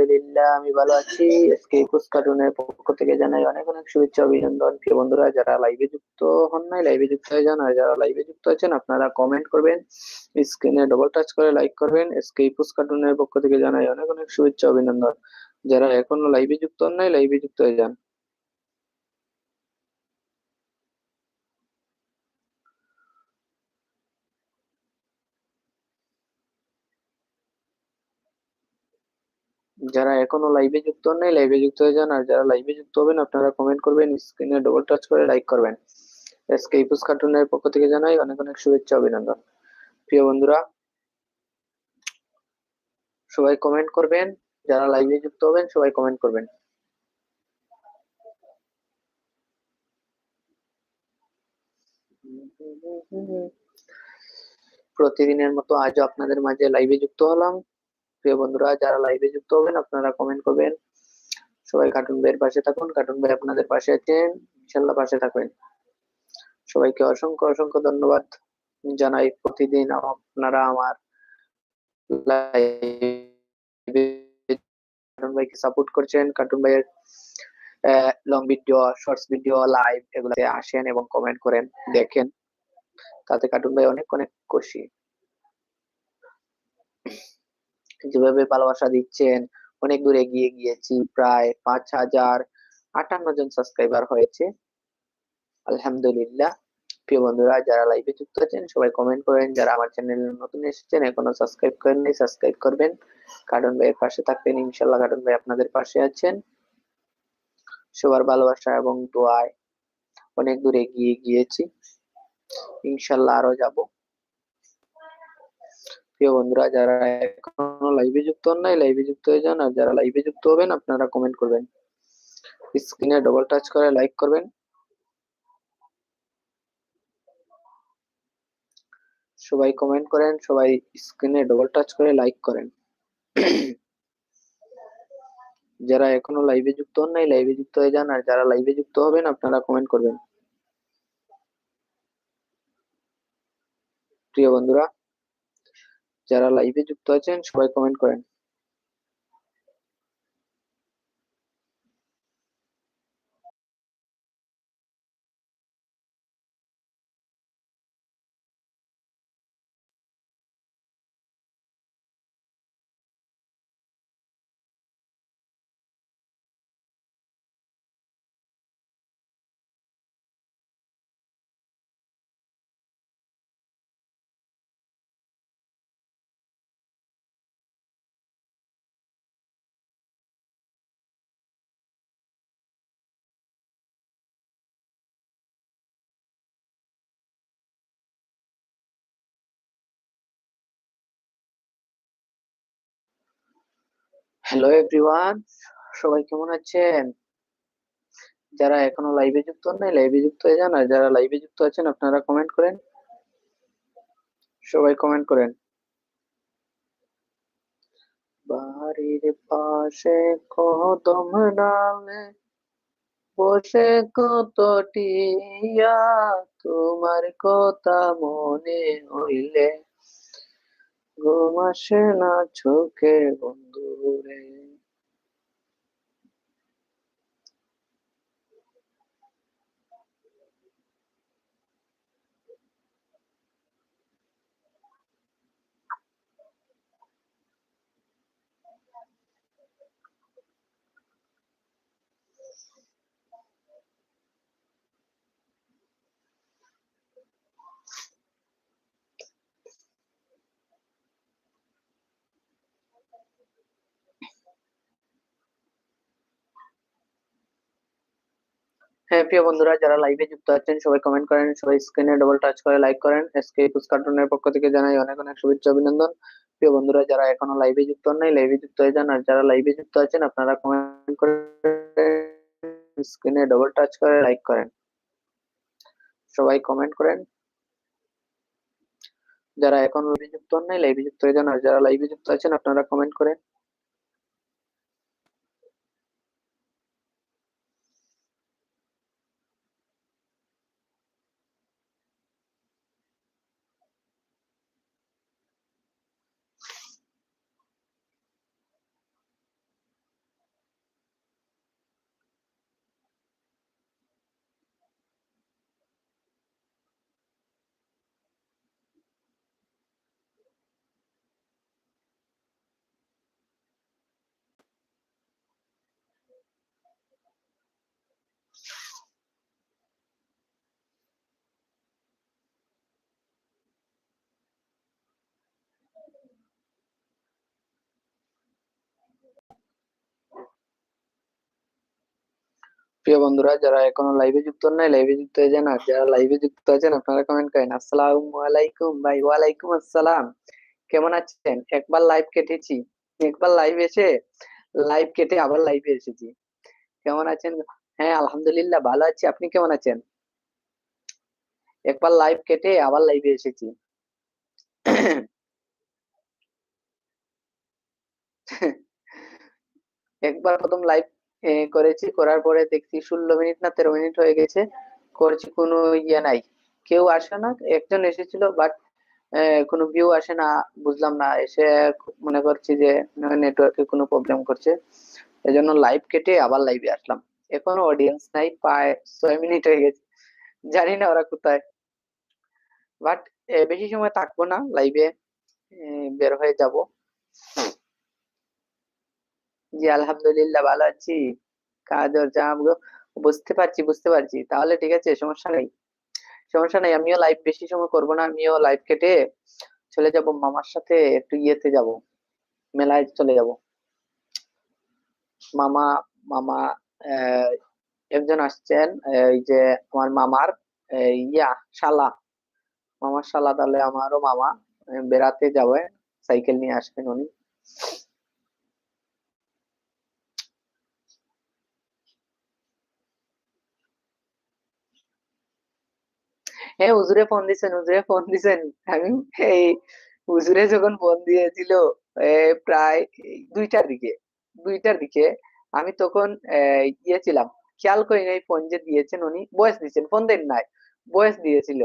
আলহামদুলিল্লাহ, আমি ভালো আছি। আজকে একুশ কার্টুনের পক্ষ থেকে জানাই অনেক অনেক শুভেচ্ছা, অভিনন্দন। প্রিয় বন্ধুরা, যারা লাইভে যুক্ত হন নাই লাইভে যুক্ত হয়ে যান, আর যারা লাইভে যুক্ত আছেন, আপনারা কমেন্ট করবেন স্ক্রিনে ডবল টাচ করে লাইক করবেন। আজকে একুশ কার্টুনের পক্ষ থেকে জানাই অনেক অনেক শুভেচ্ছা, অভিনন্দন। যারা এখনও লাইভে যুক্ত হন নাই লাইভে যুক্ত হয়ে যান। যারা এখনও লাইভে যুক্ত হন নাই লাইভে যুক্ত হয়ে যান, আর যারা লাইভে যুক্ত হবেন, আপনারা কমেন্ট করবেন স্ক্রিনে ডবল টাচ করে লাইক করবেন। এসকে ইপুস কার্টুনের পক্ষ থেকে জানাই অনেক অনেক শুভেচ্ছা, অভিনন্দন। প্রিয় বন্ধুরা, সবাই কমেন্ট করবেন, যারা লাইভে যুক্ত হবেন, সবাই কমেন্ট করবেন। প্রতিদিনের মতো আজও আপনাদের মাঝে লাইভে যুক্ত হলাম। প্রিয় বন্ধুরা, যারা লাইভে যুক্ত হবেন, আপনারা কমেন্ট করবেন। সবাই কার্টুন ভাইয়ের পাশে থাকুন কার্টুন ভাই আপনাদের পাশে আছেন ইনশাল্লাহ পাশে থাকবেন। সবাইকে অসংখ্য অসংখ্য ধন্যবাদ জানাই প্রতিদিন আপনারা আমার কার্টুন ভাইকে সাপোর্ট করছেন কার্টুন ভাইয়ের long video shorts video live এগুলোতে আসেন এবং কমেন্ট করেন, দেখেন। তাতে কার্টুন ভাই অনেক অনেক খুশি। যেভাবে ভালোবাসা দিচ্ছেন, অনেক দূর এগিয়ে গিয়েছি, প্রায় পাঁচ হাজার আটান্ন জন সাবস্ক্রাইবার হয়েছে। আলহামদুলিল্লাহ। প্রিয় বন্ধুরা, যারা লাইভে যুক্ত আছেন, সবাই কমেন্ট করেন। যারা আমার চ্যানেলে নতুন এসেছেন, এখনও সাবস্ক্রাইব করেননি সাবস্ক্রাইব করবেন। কার্টুন ভাইয়ের পাশে থাকবেন ইনশাল্লাহ কার্টুন ভাই আপনাদের পাশে আছেন। সবার ভালোবাসা এবং দোয়ায় অনেক দূর এগিয়ে গিয়েছি। ইনশাল্লাহ আরও যাব। প্রিয় বন্ধুরা, যারা এখনও লাইভে যুক্ত হন নাই লাইভে যুক্ত হয়ে যান আর যারা লাইভে যুক্ত হবেন, আপনারা কমেন্ট করবেন। স্ক্রিনে ডবল টাচ করে লাইক করবেন। সবাই কমেন্ট করেন, সবাই স্ক্রিনে ডবল টাচ করে লাইক করেন। যারা এখনও লাইভে যুক্ত হন নাই লাইভে যুক্ত হয়ে যান আর যারা লাইভে যুক্ত হবেন, আপনারা কমেন্ট করবেন। প্রিয় বন্ধুরা যারা লাইভে যুক্ত আছেন সবাই কমেন্ট করেন। হ্যালো এভরিওয়ান সবাই কেমন আছেন? যারা এখনও লাইভে যুক্ত নাই লাইভে যুক্ত হয়ে যান, আর যারা লাইভে যুক্ত আছেন, আপনারা কমেন্ট করেন। সবাই কমেন্ট করেন। বাড়ির পাশে কদম ডালে বসে কত টিয়া তোমার কথা মনে হইলে ঘুম না চোখে বন্ধু হ্যাঁ প্রিয় বন্ধুরা, যারা লাইভে যুক্ত আছেন, সবাই কমেন্ট করেন, সবাই স্ক্রিনে ডবল টাচ করে লাইক করেন। এসকে পুস কার্টুনের পক্ষ থেকে জানাই অনেক অনেক শুভেচ্ছা, অভিনন্দন। প্রিয় বন্ধুরা, যারা এখনও লাইভে যুক্ত নাই লাইভে যুক্ত হয়ে যান, আর যারা লাইভে যুক্ত আছেন, আপনারা কমেন্ট করে স্ক্রিনে ডবল টাচ করে লাইক করেন। সবাই কমেন্ট করেন। যারা এখন লাইভে যুক্ত নাই লাইভে যুক্ত হয়ে যান, আর যারা লাইভে যুক্ত আছেন, আপনারা কমেন্ট করেন। প্রিয় বন্ধুরা, যারা এখনও লাইভে যুক্ত নাই লাইভে যুক্ত হয়ে যান। আর যারা লাইভে যুক্ত আছেন, আপনারা কমেন্ট করেন, আসসালামু আলাইকুম ভাই, ওয়ালাইকুম আসসালাম। কেমন আছেন? একবার লাইভ কেটেছি। একবার লাইভ এসে লাইভ কেটে আবার লাইভে এসেছি। কেমন আছেন? হ্যাঁ আলহামদুলিল্লাহ, ভালো আছি। আপনি কেমন আছেন? একবার লাইভ কেটে আবার লাইভে এসেছি। একবার প্রথম লাইভ করেছি, করার পরে দেখছি ষোলো মিনিট না তেরো মিনিট হয়ে গেছে, করছি কোনো ইয়ে নাই। কেউ আসে না, একজন এসেছিল বাট কোনো ভিউ আসে না, বুঝলাম না, এসে মনে করছি যে নেটওয়ার্কে কোনো প্রবলেম করছে। এজন্য লাইভ কেটে আবার লাইভে আসলাম। এখনও অডিয়েন্স নাই, প্রায় ছয় মিনিট হয়ে গেছে, জানি না ওরা কোথায়। বাট বেশি সময় থাকব না লাইভে বের হয়ে যাব। জি আলহামদুলিল্লাহ ভালো আছি কাজ বুঝতে পারছি বুঝতে পারছি। তাহলে ঠিক আছে, সমস্যা নেই। সমস্যা নেই, আমিও লাইভ বেশি সময় করব না, আমিও লাইভ কেটে চলে যাব, মামার সাথে একটু ইয়েতে যাব, মেলায় চলে যাব। মামা মামা একজন আসছেন, এই যে আমার মামার ইয়া, শালা। মামার শালা, তাহলে আমারও মামা, বেড়াতে যাবে, সাইকেল নিয়ে আসবেন উনি। হ্যাঁ হুজুরে ফোন দিছেন, হুজুরে ফোন দিছেন। আমি এই হুজুরে যখন ফোন দিয়েছিল প্রায় দুইটার দিকে দুইটার দিকে, আমি তখন ইয়ে খেয়াল করি নাই ফোন যে দিয়েছেন উনি, বয়স দিয়েছেন, ফোন দেন নাই, বয়স দিয়েছিল।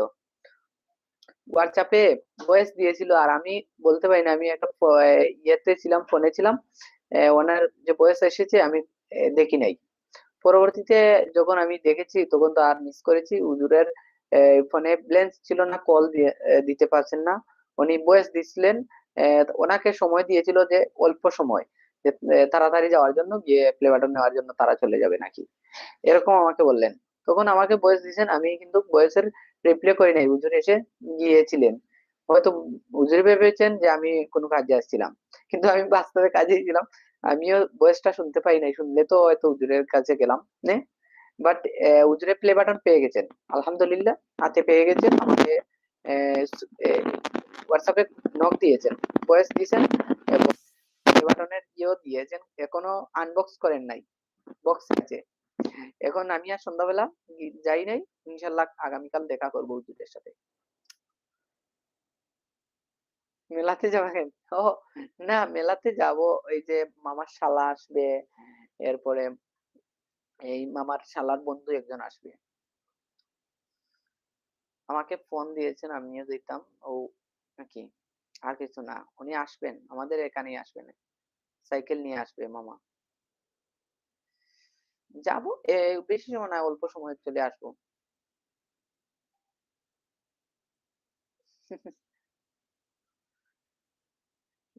হোয়াটসঅ্যাপে বয়স দিয়েছিল আর আমি বলতে পারি না, আমি একটা ইয়েতে ছিলাম, ফোনে ছিলাম ওনার যে বয়স এসেছে আমি দেখি নাই। পরবর্তীতে যখন আমি দেখেছি, তখন তো আর মিস করেছি, হুজুরের ফোনে ব্লেন্স ছিল না কল দিতে পারছেন না। উনি বয়স দিছিলেন ওনাকে সময় দিয়েছিল যে অল্প সময় তাড়াতাড়ি যাওয়ার জন্য, গিয়ে প্লে বাটন নেওয়ার জন্য তারা চলে যাবে নাকি। এরকম আমাকে বললেন। তখন আমাকে বয়স দিয়েছেন, আমি কিন্তু বয়সের রিপ্লে করি নাই, হুজুর এসে গিয়েছিলেন। হয়তো হুজুর ভেবেছেন যে আমি কোনো কাজে আসছিলাম, কিন্তু আমি বাস্তবে কাজেই ছিলাম। আমিও বয়সটা শুনতে পাই নাই, শুনলে তো হয়তো হুজুরের কাছে গেলাম, নে? বাট উজরে প্লে বাটন পেয়ে গেছেন। আলহামদুলিল্লাহ, হাতে পেয়ে গেছেন। আমাকে হোয়াটসঅ্যাপে নক দিয়েছেন। ভয়েস দিয়েছেন, এবং প্লে বাটনের ইয়েও দিয়েছেন। এখনও আনবক্স করেন নাই বক্স আছে এখন আমি আর সন্ধ্যাবেলা যাই নাই। ইনশাল্লাহ আগামীকাল দেখা করব উজুদের সাথে। মেলাতে যাবেন? ও, না, মেলাতে যাব। ওই যে মামার শালা আসবে, এরপরে এই মামার শালার বন্ধু একজন আসবে। আমাকে ফোন দিয়েছেন, আমিও দিতাম। ও নাকি? আর কিছু না, উনি আসবেন, আমাদের এখানেই আসবেন। সাইকেল নিয়ে আসবে মামা। যাব বেশি সময় না, অল্প সময় চলে আসব।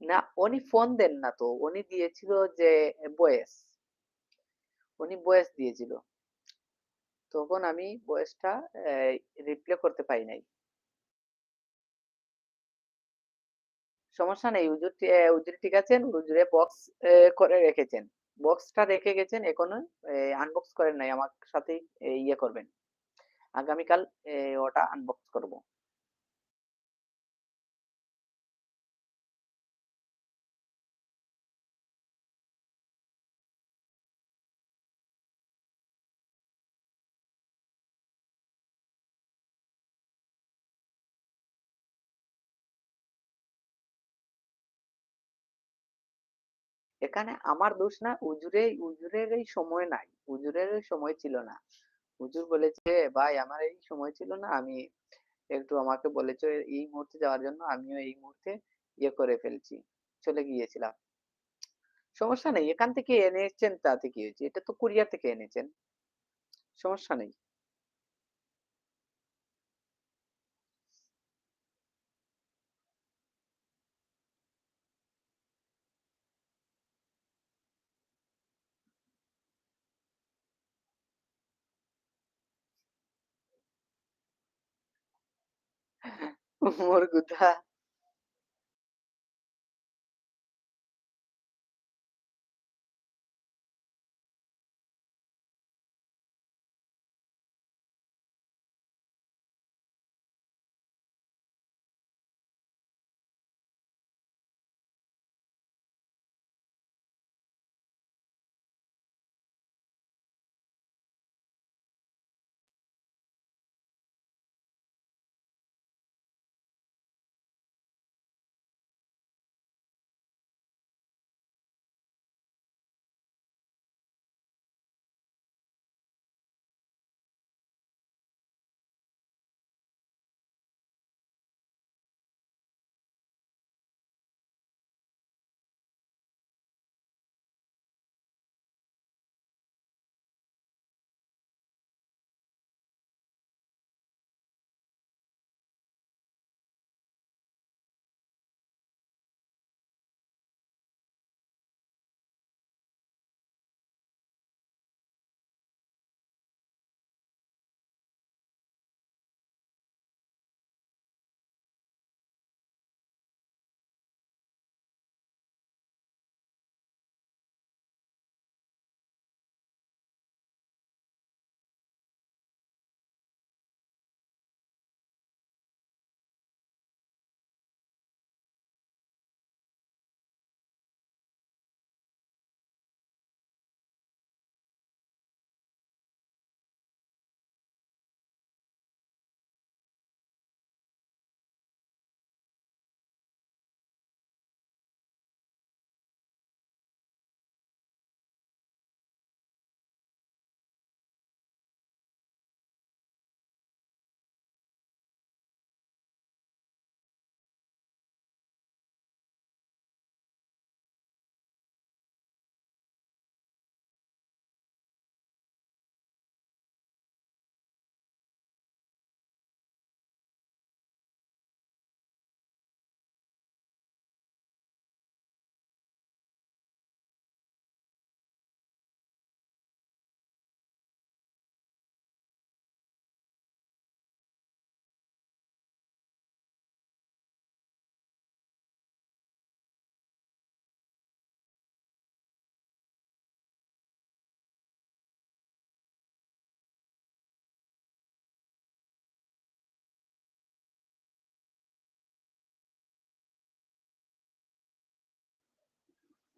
না, উনি ফোন দেন না তো, উনি দিয়েছিল যে বয়েস। উনি বয়েস দিয়েছিল। তখন আমি বয়েসটা রিপ্লে করতে পারি নাই। সমস্যা নেই হুজুর হুজুর ঠিক আছেন? উজুরে বক্স করে রেখেছেন। বক্সটা রেখে গেছেন, এখনও আনবক্স করেন নাই, আমার সাথে ইয়ে করবেন। আগামীকাল ওটা আনবক্স করব। এখানে আমার দোষ না উজুরে উজুরের এই সময় নাই উজুরের সময় ছিল না। হুজুর বলেছে, ভাই, আমার এই সময় ছিল না, আমি একটু আমাকে বলেছে এই মুহূর্তে যাওয়ার জন্য, আমিও এই মুহূর্তে ইয়ে করে ফেলছি, চলে গিয়েছিলাম। সমস্যা নেই, এখান থেকে এনেছেন, তাতে কি হয়েছে? এটা তো কুরিয়ার থেকে এনেছেন। সমস্যা নেই। मोर गुद्दा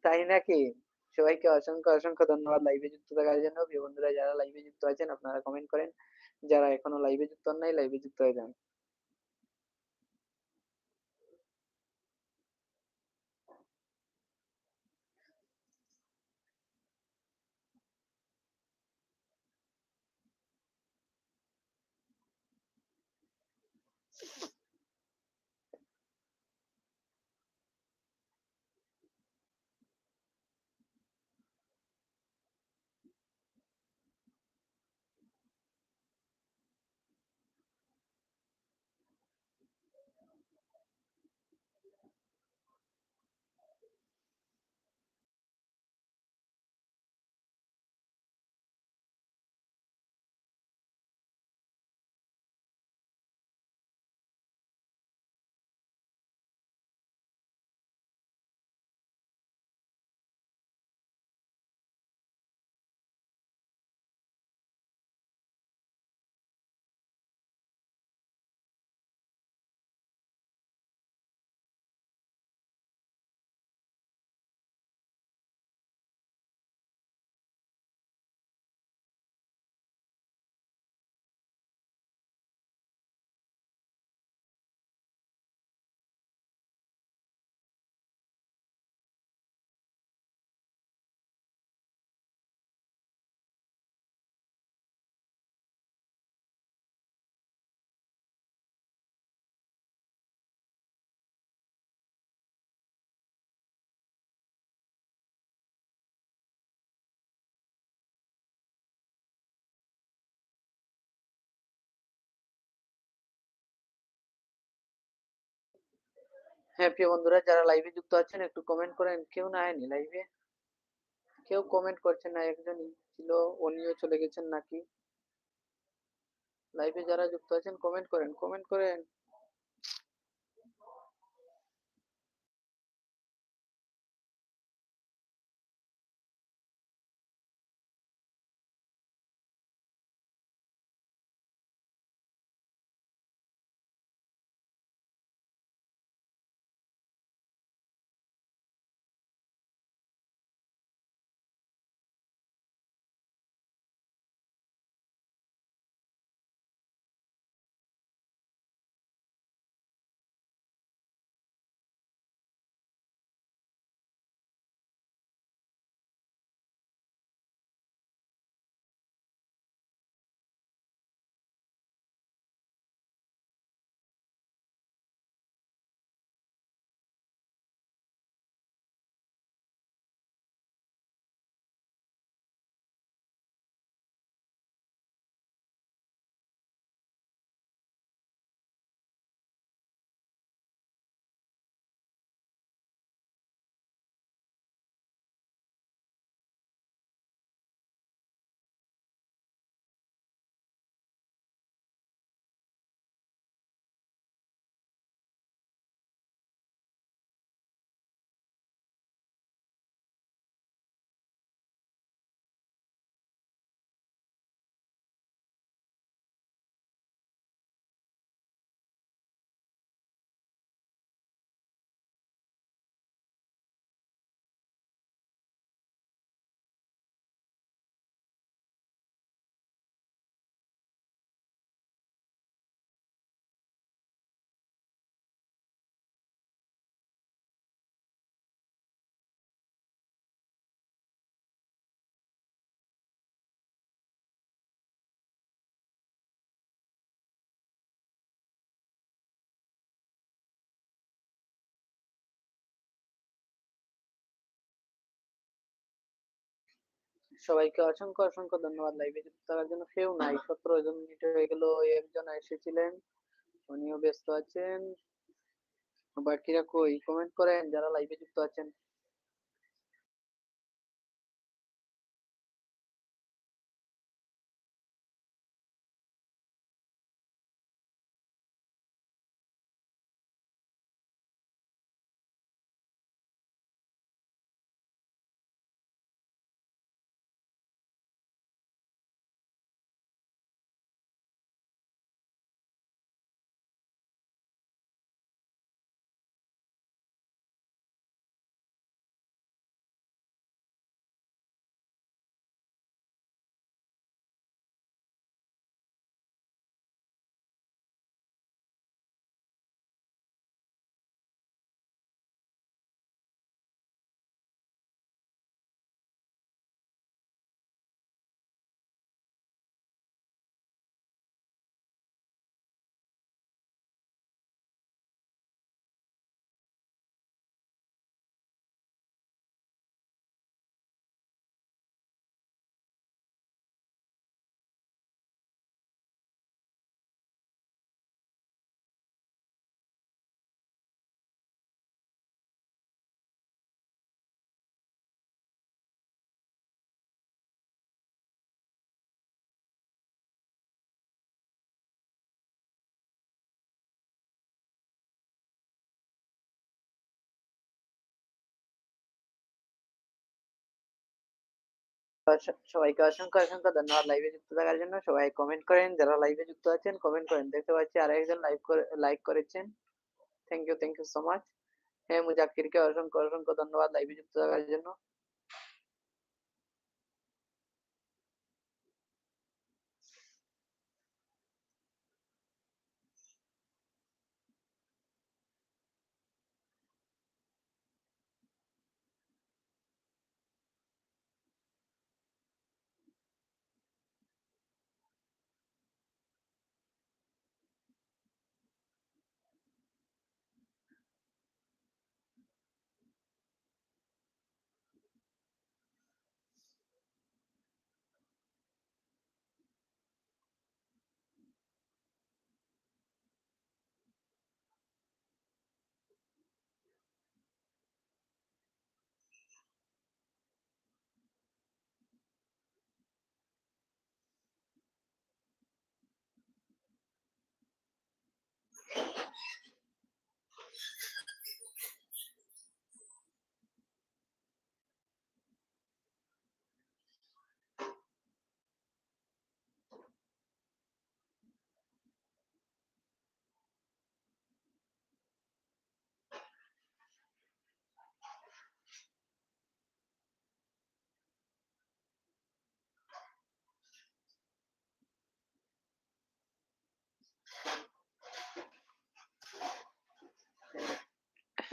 তাই নাকি? সবাইকে অসংখ্য অসংখ্য ধন্যবাদ লাইভে যুক্ত থাকার জন্য। প্রিয় বন্ধুরা, যারা লাইভে যুক্ত আছেন, আপনারা কমেন্ট করেন। যারা এখনও লাইভে যুক্ত হন নাই লাইভে যুক্ত হয়ে যান। হ্যাঁ প্রিয় বন্ধুরা, যারা লাইভে যুক্ত আছেন, একটু কমেন্ট করেন কেউ না আয়নি লাইভে কেউ কমেন্ট করছেন না, একজনই ছিল, উনিও চলে গেছেন নাকি? লাইভে যারা যুক্ত আছেন কমেন্ট করেন। কমেন্ট করেন সবাইকে অসংখ্য অসংখ্য ধন্যবাদ লাইভে। যুক্ত থাকার জন্য কেউ নাই সতেরো জন মিনিট হয়ে গেল একজন এসেছিলেন উনিও ব্যস্ত আছেন। বাকিরা কই? কমেন্ট করেন যারা লাইভে যুক্ত আছেন। সবাইকে অসংখ্য অসংখ্য ধন্যবাদ লাইভে যুক্ত থাকার জন্য। সবাই কমেন্ট করেন, যারা লাইভে যুক্ত আছেন কমেন্ট করেন। দেখতে পাচ্ছি আর একজন লাইভ করে লাইক করেছেন। Thank you thank you so much হ্যাঁ মুজাক্কিরকে অসংখ্য অসংখ্য ধন্যবাদ লাইভে যুক্ত থাকার জন্য।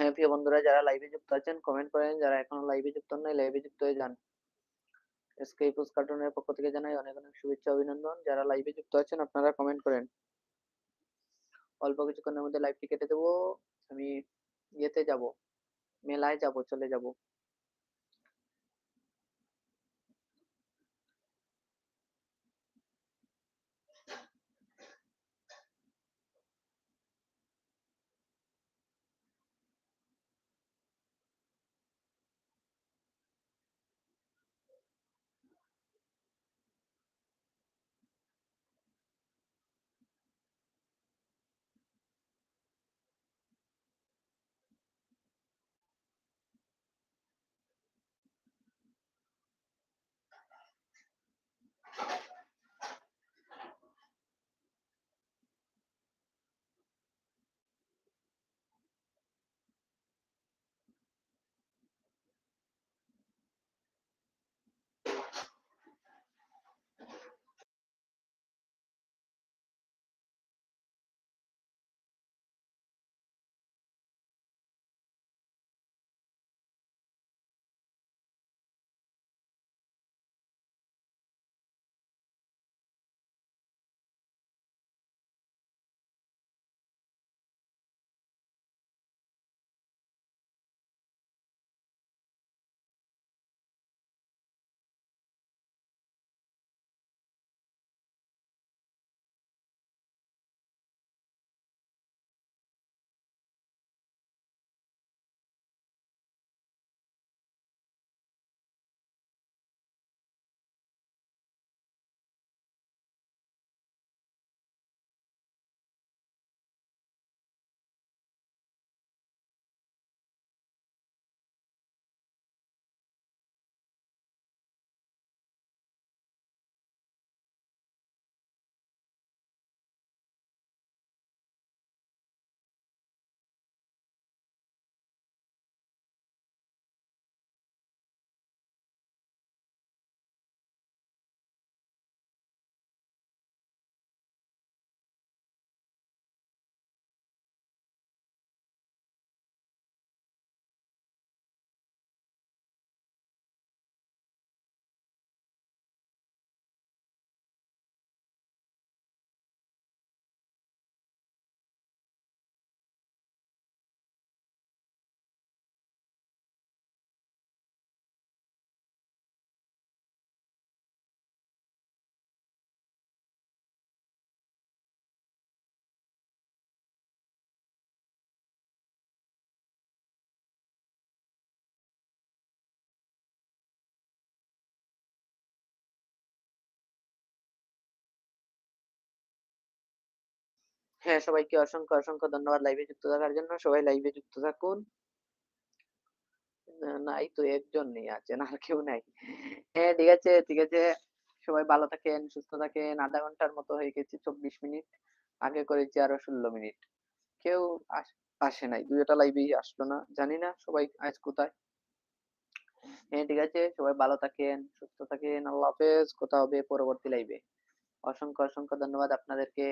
হ্যাঁ প্রিয় বন্ধুরা, যারা লাইভে যুক্ত আছেন কমেন্ট করেন। যারা এখনও লাইভে যুক্ত নয় লাইভে যুক্ত হয়ে যান। এসকে পুস কার্টুনের পক্ষ থেকে জানাই অনেক অনেক শুভেচ্ছা, অভিনন্দন। যারা লাইভে যুক্ত আছেন, আপনারা কমেন্ট করেন। অল্প কিছুক্ষণের মধ্যে লাইভটি কেটে দেবো। আমি ইয়েতে যাব, মেলায় যাব, চলে যাব। হ্যাঁ সবাইকে অসংখ্য অসংখ্য ধন্যবাদ লাইভে যুক্ত থাকার জন্য। সবাই লাইভে যুক্ত থাকুন। নাই তো একজন নেই, আছেন আর কেউ নাই। হ্যাঁ ঠিক আছে ঠিক আছে। সবাই ভালো থাকেন, সুস্থ থাকেন। আধা ঘণ্টার মতো হয়ে গেছে, চব্বিশ মিনিট। আগে করেছি আরও ষোলো মিনিট। কেউ আসে নাই। দুইটা লাইভেই আসলো না, জানি না সবাই আজ কোথায়। হ্যাঁ ঠিক আছে, সবাই ভালো থাকেন, সুস্থ থাকেন। আল্লাহ হাফেজ, কথা হবে পরবর্তী লাইভে অসংখ্য অসংখ্য ধন্যবাদ আপনাদেরকে।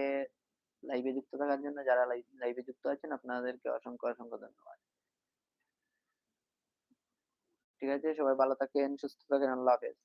লাইভে যুক্ত থাকার জন্য যারা লাইভে যুক্ত আছেন, আপনাদেরকে অসংখ্য অসংখ্য ধন্যবাদ। ঠিক আছে, সবাই ভালো থাকেন, সুস্থ থাকেন, আল্লাহ হাফেজ।